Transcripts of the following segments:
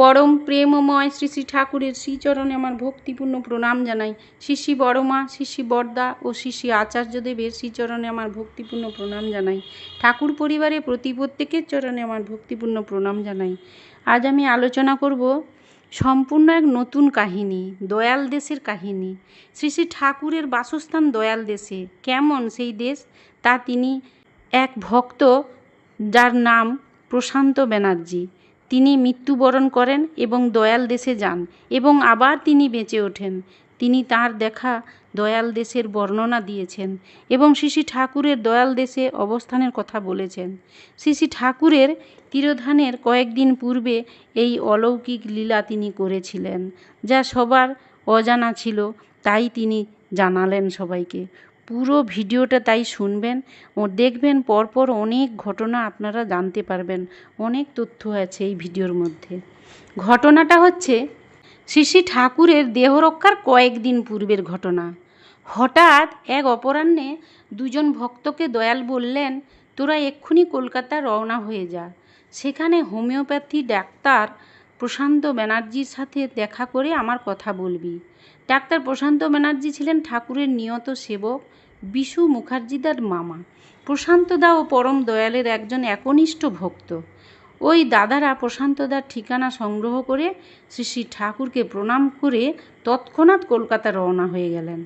পরম প্রেমময় শ্রী শ্রী ঠাকুরের শ্রীচরণে আমার ভক্তিপূর্ণ প্রণাম জানাই। শ্রী শ্রী বড়মা, শ্রী শ্রী বড়দা ও শ্রী শ্রী আচার্যদেবের শ্রীচরণে আমার ভক্তিপূর্ণ প্রণাম জানাই। ঠাকুর পরিবারে প্রতি প্রত্যেকের চরণে আমার ভক্তিপূর্ণ প্রণাম জানাই। আজ আমি আলোচনা করব সম্পূর্ণ এক নতুন কাহিনী, দয়াল দেশের কাহিনী। শ্রী শ্রী ঠাকুরের বাসস্থান দয়াল দেশে। কেমন সেই দেশ? তা তিনি এক ভক্ত যার নাম প্রশান্ত ব্যানার্জি। তিনি মৃত্যুবরণ করেন এবং দয়াল দেশে যান এবং আবার তিনি বেঁচে ওঠেন। তিনি তার দেখা দয়াল দেশের বর্ণনা দিয়েছেন এবং শ্রী ঠাকুরের দয়াল দেশে অবস্থানের কথা বলেছেন। শ্রী ঠাকুরের তিরোধানের কয়েকদিন পূর্বে এই অলৌকিক লীলা তিনি করেছিলেন, যা সবার অজানা ছিল, তাই তিনি জানালেন সবাইকে। পুরো ভিডিওটা তাই শুনবেন ও দেখবেন পরপর অনেক ঘটনা আপনারা জানতে পারবেন। অনেক তথ্য আছে এই ভিডিওর মধ্যে। ঘটনাটা হচ্ছে শ্রী ঠাকুরের দেহরক্ষার কয়েকদিন পূর্বের ঘটনা। হঠাৎ এক অপরাহ্নে দুজন ভক্তকে দয়াল বললেন, তোরা এক্ষুনি কলকাতা রওনা হয়ে যা। সেখানে হোমিওপ্যাথি ডাক্তার প্রশান্ত ব্যানার্জির সাথে দেখা করে আমার কথা বলবি। ডাক্তার প্রশান্ত ব্যানার্জি ছিলেন ঠাকুরের নিয়ত সেবক, বিশু মুখার্জিদার মামা। প্রশান্তদা ও পরম দয়ালের একজন একনিষ্ঠ ভক্ত। ওই দাদারা প্রশান্তদার ঠিকানা সংগ্রহ করে শ্রী শ্রী ঠাকুরকে প্রণাম করে তৎক্ষণাৎ কলকাতা রওনা হয়ে গেলেন।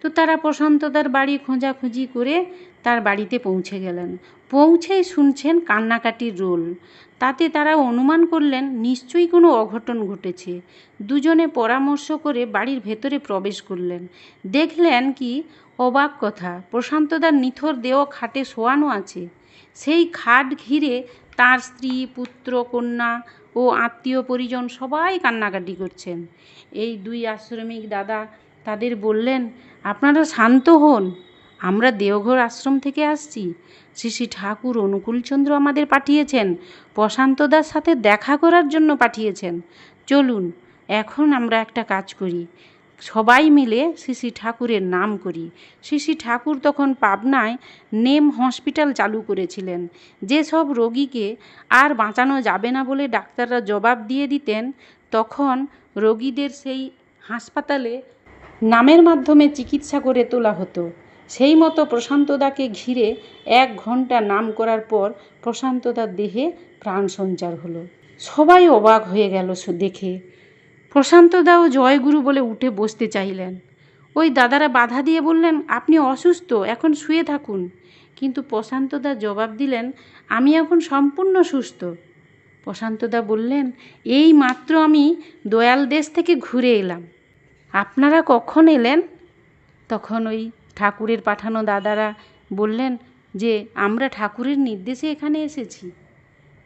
তো তারা প্রশান্তদার বাড়ি খোঁজাখুঁজি করে তার বাড়িতে পৌঁছে গেলেন। পৌঁছেই শুনছেন কান্নাকাটির রোল। তাতে তারা অনুমান করলেন, নিশ্চয়ই কোনো অঘটন ঘটেছে। দুজনে পরামর্শ করে বাড়ির ভেতরে প্রবেশ করলেন। দেখলেন কি, অবাক কথা, প্রশান্তদার নিথর দেহ খাটে শোয়ানো আছে। সেই খাট ঘিরে তার স্ত্রী, পুত্র, কন্যা ও আত্মীয় পরিজন সবাই কান্নাকাটি করছেন। এই দুই আশ্রমিক দাদা তাদের বললেন, আপনারা শান্ত হন। আমরা দেওঘর আশ্রম থেকে আসছি। শ্রী শ্রী ঠাকুর অনুকূলচন্দ্র আমাদের পাঠিয়েছেন। প্রশান্তদার সাথে দেখা করার জন্য পাঠিয়েছেন। চলুন, এখন আমরা একটা কাজ করি। সবাই মিলে শ্রী শ্রী ঠাকুরের নাম করি। শ্রী শ্রী ঠাকুর তখন পাবনায় নেম হসপিটাল চালু করেছিলেন। যেসব রোগীকে আর বাঁচানো যাবে না বলে ডাক্তাররা জবাব দিয়ে দিতেন, তখন রোগীদের সেই হাসপাতালে নামের মাধ্যমে চিকিৎসা করে তোলা হতো। সেই মতো প্রশান্তদাকে ঘিরে এক ঘণ্টা নাম করার পর প্রশান্তদার দেহে প্রাণ সঞ্চার হলো। সবাই অবাক হয়ে গেল দেখে। প্রশান্তদাও জয়গুরু বলে উঠে বসতে চাইলেন। ওই দাদারা বাধা দিয়ে বললেন, আপনি অসুস্থ, এখন শুয়ে থাকুন। কিন্তু প্রশান্তদা জবাব দিলেন, আমি এখন সম্পূর্ণ সুস্থ। প্রশান্তদা বললেন, এই মাত্র আমি দয়াল দেশ থেকে ঘুরে এলাম। আপনারা কখন এলেন? তখন ওই ঠাকুরের পাঠানো দাদারা বললেন যে, আমরা ঠাকুরের নির্দেশে এখানে এসেছি।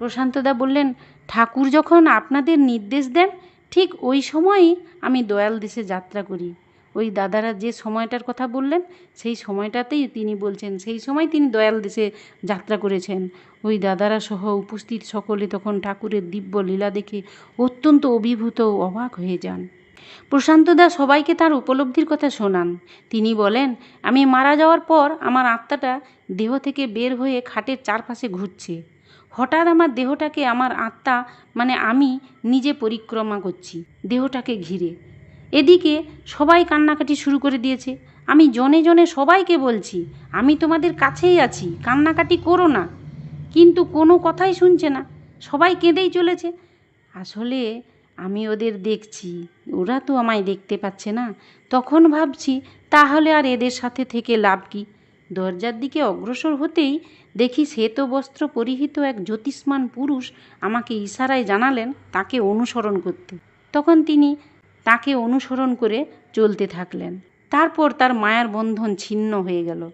প্রশান্তদা বললেন, ঠাকুর যখন আপনাদের নির্দেশ দেন, ঠিক ওই সময়ই আমি দয়াল দেশে যাত্রা করি। ওই দাদারা যে সময়টার কথা বললেন, সেই সময়টাতেই তিনি বলছেন, সেই সময় তিনি দয়াল দেশে যাত্রা করেছেন। ওই দাদারা সহ উপস্থিত সকলে তখন ঠাকুরের দিব্য লীলা দেখে অত্যন্ত অভিভূত ও অবাক হয়ে যান। প্রশান্তদা সবাইকে তার উপলব্ধির কথা শোনান। তিনি বলেন, আমি মারা যাওয়ার পর আমার আত্মাটা দেহ থেকে বের হয়ে খাটের চারপাশে ঘুরছে। হঠাৎ আমার দেহটাকে আমার আত্মা মানে আমি, নিজে পরিক্রমা করছি, দেহটাকে ঘিরে। এদিকে সবাই কান্নাকাটি শুরু করে দিয়েছে। আমি জনে জনে সবাইকে বলছি, আমি তোমাদের কাছেই আছি, কান্নাকাটি করো না। কিন্তু কোনো কথাই শুনছে না। সবাই কেঁদেই চলেছে। আসলে আমি ওদের দেখছি। ওরা তো আমায় দেখতে পাচ্ছে না। তখন ভাবছি, তাহলে আর এদের সাথে থেকে লাভ কি? দরজার দিকে অগ্রসর হতেই দেখি শ্বেত বস্ত্র পরিহিত এক জ্যোতিষ্মান পুরুষ আমাকে ইশারায় জানালেন তাকে অনুসরণ করতে। তখন তিনি তাকে অনুসরণ করে চলতে থাকলেন। তারপর তার মায়ার বন্ধন ছিন্ন হয়ে গেল।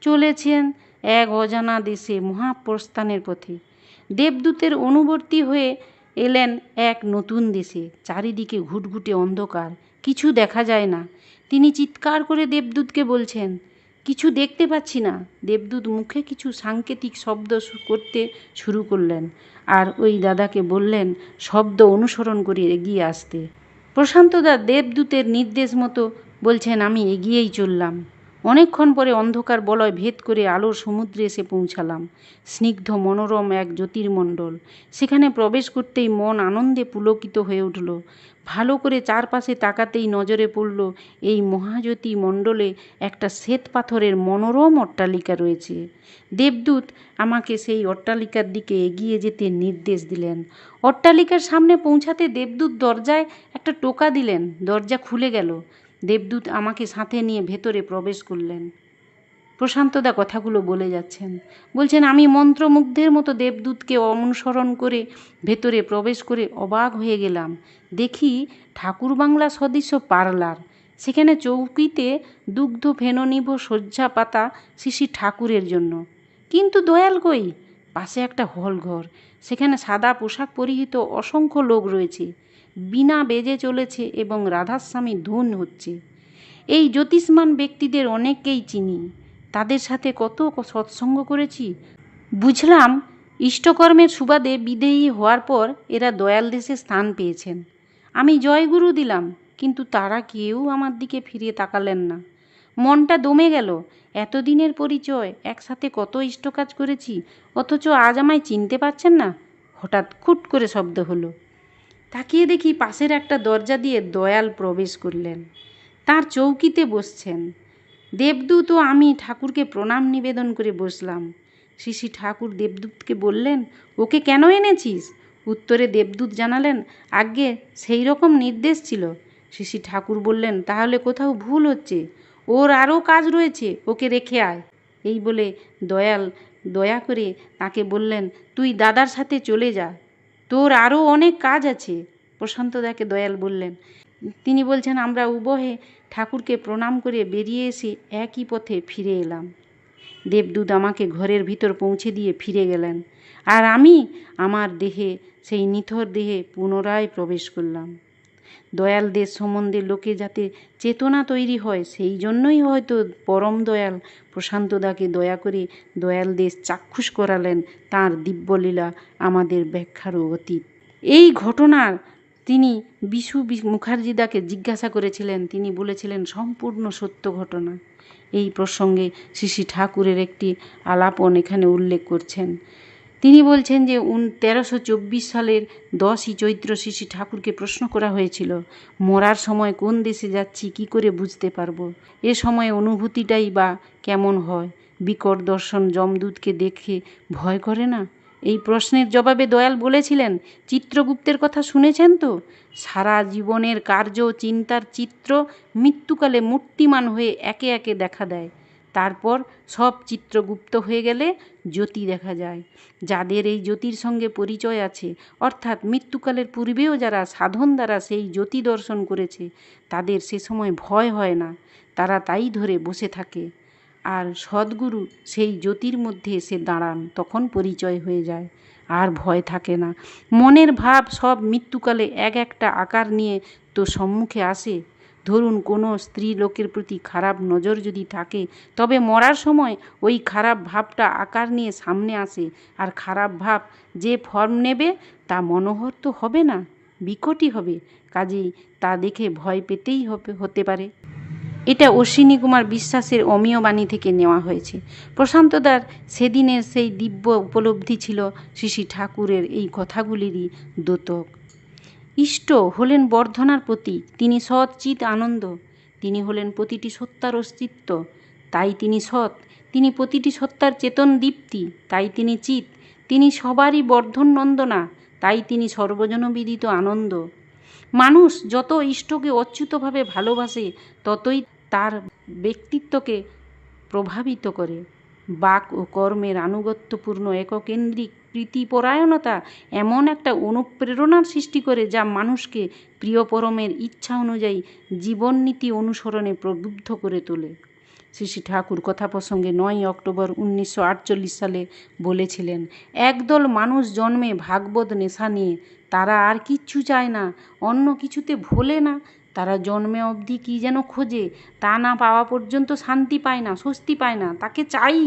চলেছেন এক অজানা দেশে মহাপ্রস্থানের পথে। দেবদূতের অনুবর্তী হয়ে এলেন এক নতুন দেশে। চারিদিকে ঘুটঘুটে অন্ধকার, কিছু দেখা যায় না। তিনি চিৎকার করে দেবদূতকে বলছেন, কিছু দেখতে পাচ্ছি না। দেবদূত মুখে কিছু সাংকেতিক শব্দ করতে শুরু করলেন আর ওই দাদাকে বললেন, শব্দ অনুসরণ করে এগিয়ে আসতে। প্রশান্তদা দেবদূতের নির্দেশ মতো বলছেন, আমি এগিয়েই চললাম। অনেকক্ষণ পরে অন্ধকার বলয় ভেদ করে আলোর সমুদ্রে এসে পৌঁছালাম। স্নিগ্ধ মনোরম এক জ্যোতির্মণ্ডল। সেখানে প্রবেশ করতেই মন আনন্দে পুলকিত হয়ে উঠল। ভালো করে চারপাশে তাকাতেই নজরে পড়ল এই মহাজ্যোতি মণ্ডলে একটা শ্বেত পাথরের মনোরম অট্টালিকা রয়েছে। দেবদূত আমাকে সেই অট্টালিকার দিকে এগিয়ে যেতে নির্দেশ দিলেন। অট্টালিকার সামনে পৌঁছাতে দেবদূত দরজায় একটা টোকা দিলেন। দরজা খুলে গেল। দেবদূত আমাকে সাথে নিয়ে ভেতরে প্রবেশ করলেন। প্রশান্তদা কথাগুলো বলে যাচ্ছেন। বলছেন, আমি মন্ত্রমুগ্ধের মতো দেবদূতকে অনুসরণ করে ভেতরে প্রবেশ করে অবাক হয়ে গেলাম। দেখি ঠাকুর বাংলা সদৃশ্য পার্লার। সেখানে চৌকিতে দুগ্ধ ফেননিভ শয্যা পাতা শিশি ঠাকুরের জন্য। কিন্তু দয়াল কই? পাশে একটা হল ঘর সেখানে সাদা পোশাক পরিহিত অসংখ্য লোক রয়েছে। বিনা বেজে চলেছে এবং রাধাস্বামী ধুন হচ্ছে। এই জ্যোতিষ্মান ব্যক্তিদের অনেককেই চিনি। তাদের সাথে কত সৎসঙ্গ করেছি? বুঝলাম, ইষ্টকর্মের সুবাদে বিদেয়ী হওয়ার পর এরা দয়াল দেশে স্থান পেয়েছেন। আমি জয়গুরু দিলাম, কিন্তু তারা কেউ আমার দিকে ফিরিয়ে তাকালেন না। মনটা দমে গেল, এতদিনের পরিচয়, একসাথে কত ইষ্টকাজ করেছি, অথচ আজ আমায় চিনতে পারছেন না? হঠাৎ খুট করে শব্দ হলো। তাকিয়ে দেখি পাশের একটা দরজা দিয়ে দয়াল প্রবেশ করলেন। তার চৌকিতে বসছেন। দেবদূত ও আমি ঠাকুরকে প্রণাম নিবেদন করে বসলাম। শ্রী ঠাকুর দেবদূতকে বললেন, ওকে কেন এনেছিস? উত্তরে দেবদূত জানালেন, আজ্ঞে, সেই রকম নির্দেশ ছিল। শ্রী ঠাকুর বললেন, তাহলে কোথাও ভুল হচ্ছে। ওর আরও কাজ রয়েছে, ওকে রেখে আয়। এই বলে দয়াল দয়া করে তাকে বললেন, তুই দাদার সাথে চলে যা। তোর আরও অনেক কাজ আছে। প্রশান্তদাকে দয়াল বললেন। তিনি বলছেন, আমরা উভয়ে ঠাকুরকে প্রণাম করে বেরিয়ে এসে একই পথে ফিরে এলাম। দেবদূত আমাকে ঘরের ভিতর পৌঁছে দিয়ে ফিরে গেলেন। আর আমি আমার দেহে, সেই নিথর দেহে পুনরায় প্রবেশ করলাম। দয়াল দেশ সম্বন্ধে লোকে যাতে চেতনা তৈরি হয়, সেই জন্যই হয়তো পরম দয়াল প্রশান্তদাকে দয়া করে দয়াল দেশ চাক্ষুষ করালেন তাঁর দিব্যলীলা আমাদের ব্যাখ্যারও অতীত। এই ঘটনার তিনি বিশু মুখার্জিদাকে জিজ্ঞাসা করেছিলেন, তিনি বলেছিলেন, সম্পূর্ণ সত্য ঘটনা। এই প্রসঙ্গে শ্রী ঠাকুরের একটি আলাপন এখানে উল্লেখ করছেন। তিনি বলছেন যে উন তেরোশো চব্বিশ সালের দশই চৈত্র শ্রী ঠাকুরকে প্রশ্ন করা হয়েছিল, মরার সময় কোন দেশে যাচ্ছি, কি করে বুঝতে পারব? এ সময় অনুভূতিটাই বা কেমন হয়? বিকট দর্শন যমদূতকে দেখে ভয় করে না? এই প্রশ্নের জবাবে দয়াল বলেছিলেন, চিত্রগুপ্তের কথা শুনেছেন তো? সারা জীবনের কার্য, চিন্তার চিত্র মৃত্যুকালে মূর্তিমান হয়ে একে একে দেখা দেয়। তারপর সব চিত্রগুপ্ত হয়ে গেলে জ্যোতি দেখা যায়। যাদের এই জ্যোতির সঙ্গে পরিচয় আছে, অর্থাৎ মৃত্যুকালের পূর্বেও যারা সাধন দ্বারা সেই জ্যোতি দর্শন করেছে, তাদের সে সময় ভয় হয় না। তারা তাই ধরে বসে থাকে। আর সদ্গুরু সেই জ্যোতির মধ্যে এসে দাঁড়ান, তখন পরিচয় হয়ে যায়। আর ভয় থাকে না। মনের ভাব সব মৃত্যুকালে এক একটা আকার নিয়ে তো সম্মুখে আসে। ধরুন কোনো স্ত্রী লোকের প্রতি খারাপ নজর যদি থাকে, তবে মরার সময় ওই খারাপ ভাবটা আকার নিয়ে সামনে আসে। আর খারাপ ভাব যে ফর্ম নেবে, তা মনোহর তো হবে না, বিকটই হবে। কাজেই তা দেখে ভয় পেতেই হবে হতে পারে। এটা অশ্বিনী কুমার বিশ্বাসের অমীয় বাণী থেকে নেওয়া হয়েছে। প্রশান্তদার সেদিনের সেই দিব্য উপলব্ধি ছিল শ্রী ঠাকুরের এই কথাগুলিরই দ্যোতক ইষ্ট হলেন বর্ধনার প্রতীক, তিনি সৎ, চিত, আনন্দ। তিনি হলেন প্রতিটি সত্তার অস্তিত্ব। তাই তিনি সৎ। তিনি প্রতিটি সত্তার চেতন দীপ্তি। তাই তিনি চিত। তিনি সবারই বর্ধন নন্দনা। তাই তিনি সর্বজনবিদিত আনন্দ। মানুষ যত ইষ্টকে অচ্যুতভাবে ভালোবাসে, ততই তার ব্যক্তিত্বকে প্রভাবিত করে। বাক ও কর্মের আনুগত্যপূর্ণ এককেন্দ্রিক প্রীতিপরায়ণতা এমন একটা অনুপ্রেরণার সৃষ্টি করে যা মানুষকে প্রিয় পরমের ইচ্ছা অনুযায়ী জীবননীতি অনুসরণে প্রবুদ্ধ করে তোলে। শ্রী শ্রী ঠাকুর কথা প্রসঙ্গে নয় অক্টোবর উনিশশো আটচল্লিশ সালে বলেছিলেন, একদল মানুষ জন্মে ভাগবত নেশা নিয়ে তারা আর কিচ্ছু চায় না, অন্য কিছুতে ভোলে না। তারা জন্মে অবধি কী যেন খোঁজে, তা না পাওয়া পর্যন্ত শান্তি পায় না, স্বস্তি পায় না, তাকে চাই।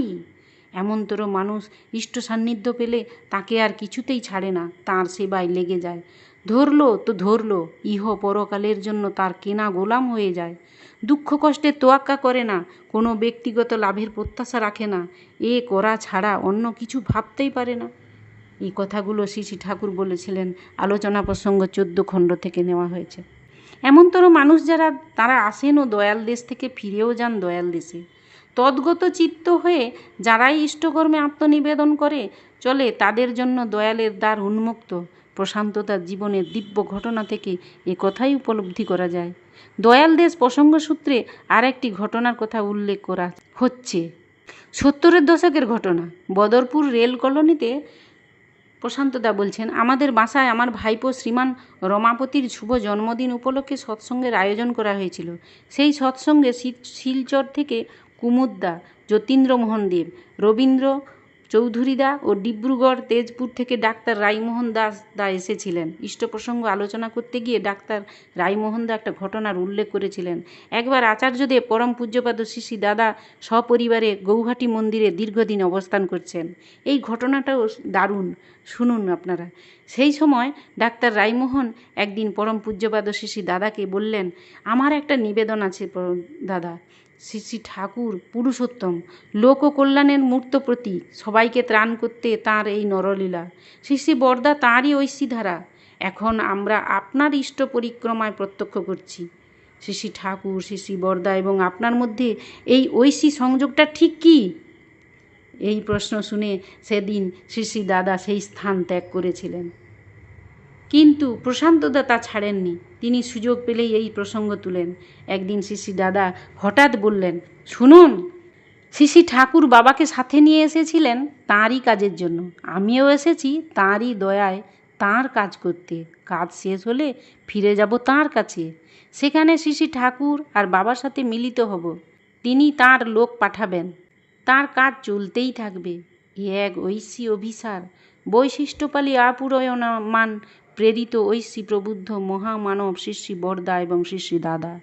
এমনতর মানুষ ইষ্ট সান্নিধ্য পেলে তাকে আর কিছুতেই ছাড়ে না, তাঁর সেবায় লেগে যায়। ধরলো তো ধরলো, ইহ পরকালের জন্য তার কেনা গোলাম হয়ে যায়। দুঃখ কষ্টে তোয়াক্কা করে না, কোনো ব্যক্তিগত লাভের প্রত্যাশা রাখে না, এ করা ছাড়া অন্য কিছু ভাবতেই পারে না। এই কথাগুলো শ্রী ঠাকুর বলেছিলেন, আলোচনা প্রসঙ্গ চোদ্দ খণ্ড থেকে নেওয়া হয়েছে। এমনতর মানুষ যারা, তারা আসেনও দয়াল দেশ থেকে ফিরেও যান দয়াল দেশে। তদ্গত চিত্ত হয়ে যারাই ইষ্টকর্মে আত্মনিবেদন করে, চলে তাদের জন্য দয়ালের দ্বার উন্মুক্ত, প্রশান্ততার জীবনের দিব্য ঘটনা থেকে এ কথাই উপলব্ধি করা যায়। দয়াল দেশ প্রসঙ্গ সূত্রে আর একটি ঘটনার কথা উল্লেখ করা হচ্ছে। সত্তরের দশকের ঘটনা। বদরপুর রেল কলোনিতে প্রশান্তদা বলছেন, আমাদের বাসায় আমার ভাইপো শ্রীমান রমাপতির শুভ জন্মদিন উপলক্ষে সৎসঙ্গের আয়োজন করা হয়েছিল। সেই সৎসঙ্গে শিল- শিলচর থেকে কুমুদদা যতীন্দ্রমোহন দেব, রবীন্দ্র চৌধুরীদা ও ডিব্রুগড় তেজপুর থেকে ডাক্তার রাইমোহন দাস দা এসেছিলেন। ইষ্ট প্রসঙ্গ আলোচনা করতে গিয়ে ডাক্তার রাইমোহন দা একটা ঘটনার উল্লেখ করেছিলেন। একবার আচার্যদেব পরম পূজ্যপাদ শিশি দাদা সপরিবারে গৌহাটি মন্দিরে দীর্ঘদিন অবস্থান করছেন। এই ঘটনাটাও দারুণ, শুনুন আপনারা। সেই সময় ডাক্তার রাইমোহন একদিন পরম পূজ্যপাদ শিশি দাদাকে বললেন, আমার একটা নিবেদন আছে দাদা। শ্রী শ্রী ঠাকুর পুরুষোত্তম। লোক কল্যাণের মূর্ত প্রতীক সবাইকে ত্রাণ করতে তার এই নরলীলা। শ্রী শ্রী বরদা তাঁরই ঐশী ধারা এখন আমরা আপনার ইষ্ট পরিক্রমায় প্রত্যক্ষ করছি। শ্রী শ্রী ঠাকুর, শ্রী শ্রী বরদা এবং আপনার মধ্যে এই ঐশী সংযোগটা ঠিক কী? এই প্রশ্ন শুনে সেদিন শ্রী শ্রী দাদা সেই স্থান ত্যাগ করেছিলেন। কিন্তু প্রশান্তদা তা ছাড়েননি। তিনি সুযোগ পেলেই এই প্রসঙ্গ তুলেন। একদিন শ্রী দাদা হঠাৎ বললেন, শুনুন শ্রী ঠাকুর বাবাকে সাথে নিয়ে এসেছিলেন তাঁরই কাজের জন্য। আমিও এসেছি তাঁরই দয়ায় তাঁর কাজ করতে। কাজ শেষ হলে ফিরে যাব তাঁর কাছে। সেখানে শ্রী ঠাকুর আর বাবার সাথে মিলিত হব। তিনি তাঁর লোক পাঠাবেন। তার কাজ চলতেই থাকবে। এ এক ঐশী অভিসার। বৈশিষ্ট্যপালী আপুরয়মান প্রেরিত ঐশী প্রবুদ্ধ মহামানব শ্রী শ্রী বরদা এবং শ্রী শ্রী দাদা।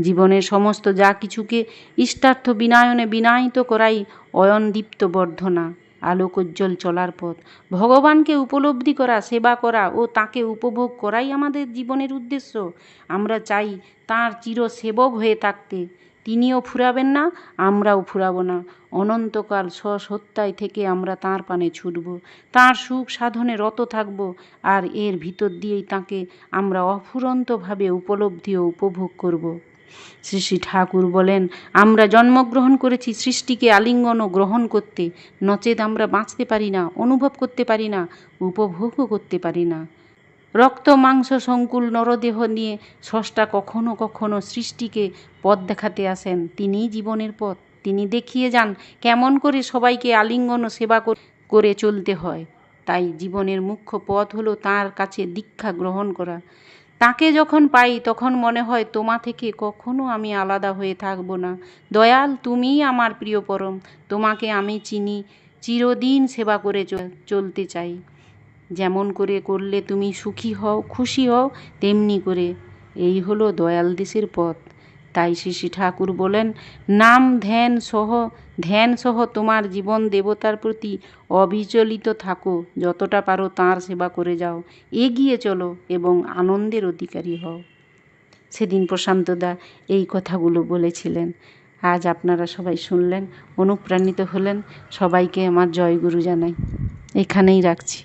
জীবনের সমস্ত যা কিছুকে ইষ্টার্থ বিনায়নে বিনায়িত করাই অয়নদীপ্ত বর্ধনা, আলোকোজ্জ্বল চলার পথ। ভগবানকে উপলব্ধি করা, সেবা করা ও তাকে উপভোগ করাই আমাদের জীবনের উদ্দেশ্য। আমরা চাই তাঁর চির সেবক হয়ে থাকতে। তিনিও ফুরাবেন না, আমরাও ফুরাব না। অনন্তকাল স্বসত্তায় থেকে আমরা তাঁর পানে ছুটব। তাঁর সুখ সাধনে রত থাকব আর এর ভিতর দিয়েই তাকে আমরা অফুরন্তভাবে উপলব্ধি ও উপভোগ করব। শ্রী শ্রী ঠাকুর বলেন, আমরা জন্মগ্রহণ করেছি সৃষ্টিকে আলিঙ্গন ও গ্রহণ করতে। নচেত আমরা বাঁচতে পারি না, অনুভব করতে পারি না, উপভোগও করতে পারি না। রক্ত, মাংস, সংকুল, নরদেহ নিয়ে স্রষ্টা কখনো কখনো সৃষ্টিকে পথ দেখাতে আসেন। তিনিই জীবনের পথ। তিনি দেখিয়ে যান কেমন করে সবাইকে আলিঙ্গন সেবা করে চলতে হয়। তাই জীবনের মুখ্য পথ হলো তার কাছে দীক্ষা গ্রহণ করা। তাকে যখন পাই তখন মনে হয়, তোমা থেকে কখনো আমি আলাদা হয়ে থাকব না। দয়াল, তুমিই আমার প্রিয় পরম তোমাকে আমি চিনি, চিরদিন সেবা করে চল- চলতে চাই। যেমন করে করলে তুমি সুখী হও, খুশি হও, তেমনি করে। এই হলো দয়াল দেশের পথ। তাই শ্রী ঠাকুর বলেন, নাম ধ্যান সহ ধ্যান সহ তোমার জীবন দেবতার প্রতি অবিচলিত থাকো। যতটা পারো তাঁর সেবা করে যাও। এগিয়ে চলো এবং আনন্দের অধিকারী হও। সেদিন প্রশান্তদা এই কথাগুলো বলেছিলেন। আজ আপনারা সবাই শুনলেন, অনুপ্রাণিত হলেন। সবাইকে আমার জয়গুরু জানাই। এখানেই রাখছি।